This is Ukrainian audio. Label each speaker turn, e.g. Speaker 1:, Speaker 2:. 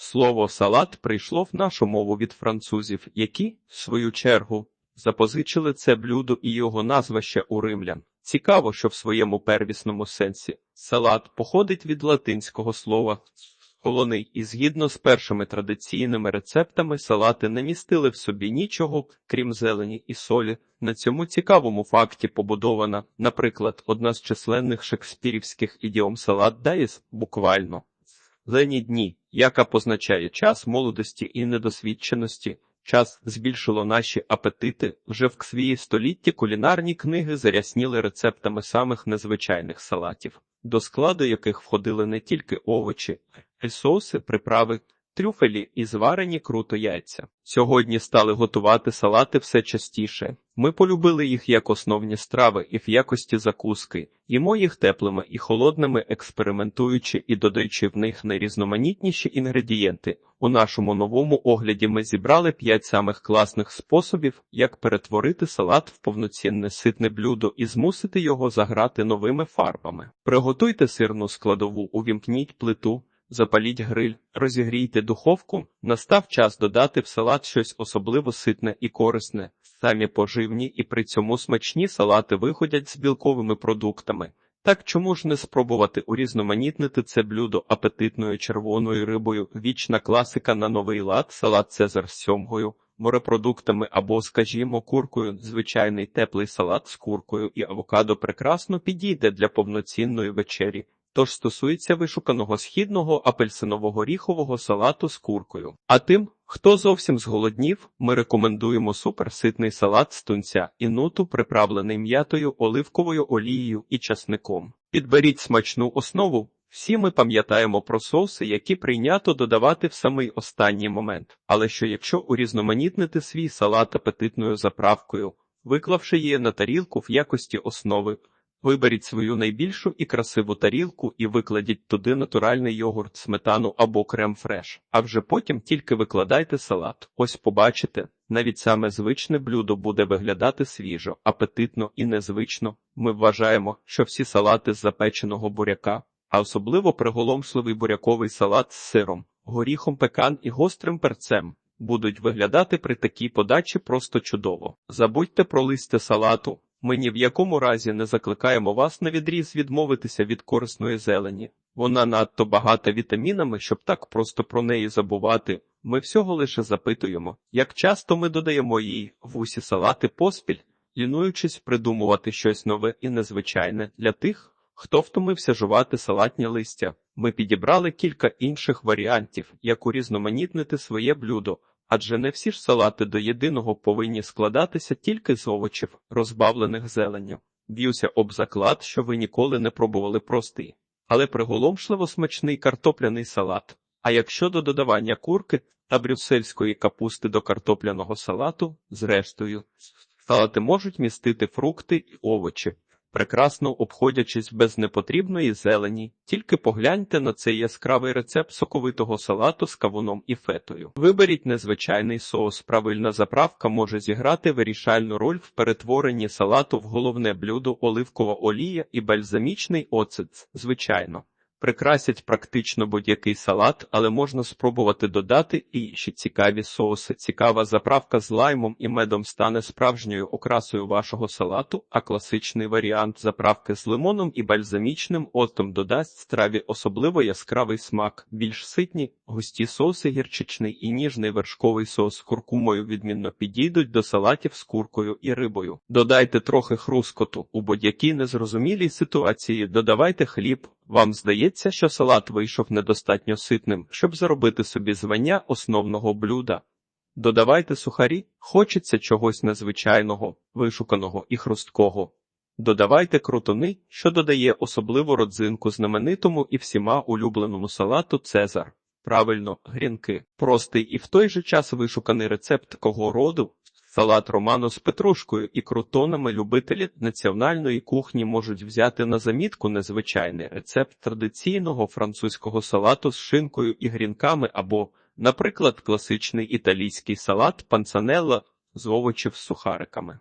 Speaker 1: Слово салат прийшло в нашу мову від французів, які, в свою чергу, запозичили це блюдо і його назва ще у римлян. Цікаво, що в своєму первісному сенсі салат походить від латинського слова Солоний, і згідно з першими традиційними рецептами, салати не містили в собі нічого, крім зелені і солі. На цьому цікавому факті побудована, наприклад, одна з численних шекспірівських ідіом салат даєс буквально зелені дні, яка позначає час молодості і недосвідченості. Час збільшило наші апетити. Вже в ксвії столітті кулінарні книги зарясніли рецептами самих незвичайних салатів, до складу яких входили не тільки овочі, а й соуси, приправи, трюфелі і зварені круто яйця. Сьогодні стали готувати салати все частіше. Ми полюбили їх як основні страви і в якості закуски, їмо їх теплими і холодними, експериментуючи і додаючи в них найрізноманітніші інгредієнти. У нашому новому огляді ми зібрали п'ять самих класних способів, як перетворити салат в повноцінне ситне блюдо і змусити його заграти новими фарбами. Приготуйте сирну складову, увімкніть плиту. Запаліть гриль, розігрійте духовку. Настав час додати в салат щось особливо ситне і корисне. Самі поживні і при цьому смачні салати виходять з білковими продуктами. Так чому ж не спробувати урізноманітнити це блюдо апетитною червоною рибою, вічна класика на новий лад, салат Цезар з сьомгою, морепродуктами або, скажімо, куркою. Звичайний теплий салат з куркою і авокадо прекрасно підійде для повноцінної вечері. Тож стосується вишуканого східного апельсинового ріхового салату з куркою. А тим, хто зовсім зголоднів, ми рекомендуємо суперситний салат з тунця і нуту, приправлений м'ятою, оливковою олією і часником. Підберіть смачну основу. Всі ми пам'ятаємо про соуси, які прийнято додавати в самий останній момент. Але що якщо урізноманітнити свій салат апетитною заправкою, виклавши її на тарілку в якості основи, Виберіть свою найбільшу і красиву тарілку і викладіть туди натуральний йогурт, сметану або крем фреш, а вже потім тільки викладайте салат. Ось побачите, навіть саме звичне блюдо буде виглядати свіжо, апетитно і незвично. Ми вважаємо, що всі салати з запеченого буряка, а особливо приголомшливий буряковий салат з сиром, горіхом пекан і гострим перцем. Будуть виглядати при такій подачі просто чудово. Забудьте про листя салату. Ми ні в якому разі не закликаємо вас на відріз відмовитися від корисної зелені. Вона надто багата вітамінами, щоб так просто про неї забувати. Ми всього лише запитуємо, як часто ми додаємо їй в усі салати поспіль, лінуючись придумувати щось нове і незвичайне для тих, хто втомився жувати салатні листя. Ми підібрали кілька інших варіантів, як урізноманітнити своє блюдо. Адже не всі ж салати до єдиного повинні складатися тільки з овочів, розбавлених зеленню. Б'юся об заклад, що ви ніколи не пробували простий, але приголомшливо смачний картопляний салат. А якщо до додавання курки та брюссельської капусти до картопляного салату, зрештою, салати можуть містити фрукти і овочі, прекрасно обходячись без непотрібної зелені, тільки погляньте на цей яскравий рецепт соковитого салату з кавуном і фетою. Виберіть незвичайний соус. Правильна заправка може зіграти вирішальну роль в перетворенні салату в головне блюдо оливкова олія і бальзамічний оцет, звичайно. Прикрасять практично будь-який салат, але можна спробувати додати і ще цікаві соуси. Цікава заправка з лаймом і медом стане справжньою окрасою вашого салату, а класичний варіант заправки з лимоном і бальзамічним оцтом додасть страві особливо яскравий смак, більш ситні, густі соуси гірчичний і ніжний вершковий соус з куркумою відмінно підійдуть до салатів з куркою і рибою. Додайте трохи хрускоту у будь-якій незрозумілій ситуації. Додавайте хліб. Вам здається, що салат вийшов недостатньо ситним, щоб заробити собі звання основного блюда. Додавайте сухарі, хочеться чогось незвичайного, вишуканого і хрусткого. Додавайте крутони, що додає особливу родзинку знаменитому і всіма улюбленому салату Цезар. Правильно, грінки. Простий і в той же час вишуканий рецепт такого роду Салат роману з петрушкою і крутонами любителі національної кухні можуть взяти на замітку незвичайний рецепт традиційного французького салату з шинкою і грінками або, наприклад, класичний італійський салат панцанелла з овочів з сухариками.